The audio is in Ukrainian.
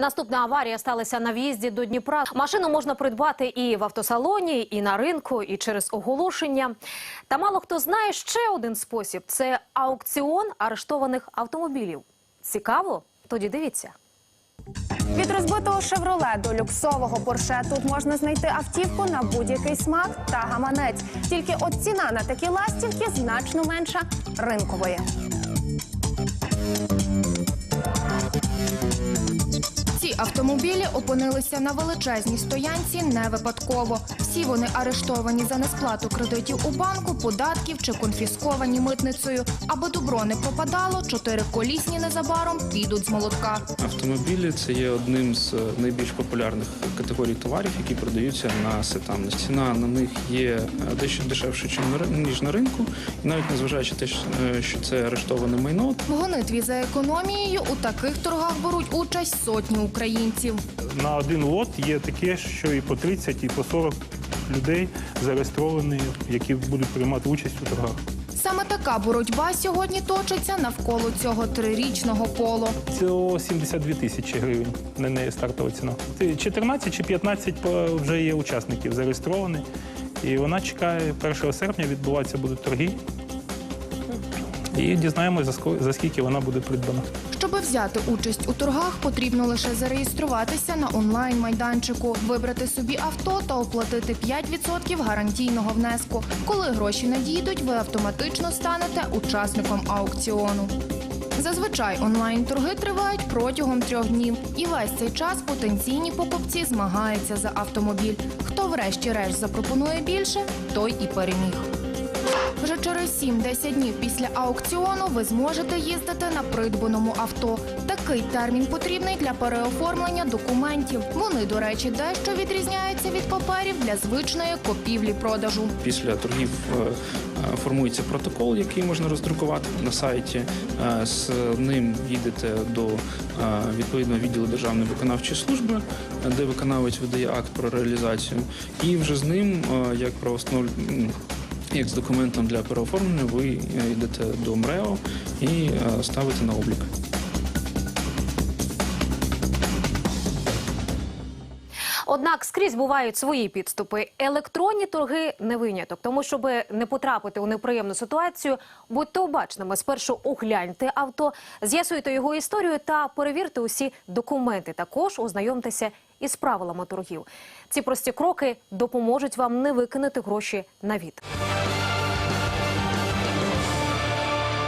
Наступна аварія сталася на в'їзді до Дніпра. Машину можна придбати і в автосалоні, і на ринку, і через оголошення. Та мало хто знає ще один спосіб: це аукціон арештованих автомобілів. Цікаво? Тоді дивіться. Від розбитого шевроле до люксового порше тут можна знайти автівку на будь-який смак та гаманець. Тільки от ціна на такі ластівки значно менша ринкової. Автомобілі опинилися на величезній стоянці не випадково. Всі вони арештовані за несплату кредитів у банку, податків чи конфісковані митницею. Аби добро не пропадало, чотириколісні незабаром підуть з молотка. Автомобілі це є одним з е, найбільш популярних категорій товарів, які продаються на сетам. Ціна на них є е, дещо дешевше, ніж на ринку, і навіть незважаючи те, що- е, що це арештоване майно, В гонитві за економією у таких торгах беруть участь сотні українців. На один лот є таке, що і по 30, і по 40 людей зареєстровані, які будуть приймати участь у торгах. Саме така боротьба сьогодні точиться навколо цього трирічного поло. Це 72 тисячі гривень на неї стартова ціна. Це 14 чи 15 по- вже є учасників зареєстровані. І вона чекає 1 серпня відбуватися будуть торги. І дізнаємося, за скільки вона буде придбана. Щоби взяти участь у торгах, потрібно лише зареєструватися на онлайн-майданчику, вибрати собі авто та оплатити 5% гарантійного внеску. Коли гроші надійдуть, ви автоматично станете учасником аукціону. Зазвичай онлайн-торги тривають протягом трьох днів, і весь цей час потенційні покупці змагаються за автомобіль. Хто врешті-решт запропонує більше, той і переміг. Вже через 7-10 днів після аукціону ви зможете їздити на придбаному авто. Такий термін потрібний для переоформлення документів. Вони, до речі, дещо відрізняються від паперів для звичної купівлі-продажу. після торгів е, е, формується протокол, який можна роздрукувати на сайті. Е, З ним їдете до відповідного відділу Державної виконавчої служби, де виконавець видає акт про реалізацію. І вже з ним, як правоустанов... як з документом для переоформлення, ви е, йдете до МРЕО і е, ставите на облік. Однак скрізь бувають свої підступи. Електронні торги не виняток. Тому, щоб не потрапити у неприємну ситуацію, будьте обачними. Спершу огляньте авто, з'ясуйте його історію та перевірте усі документи. Також ознайомтеся із правилами торгів. Ці прості кроки допоможуть вам не викинути гроші на від.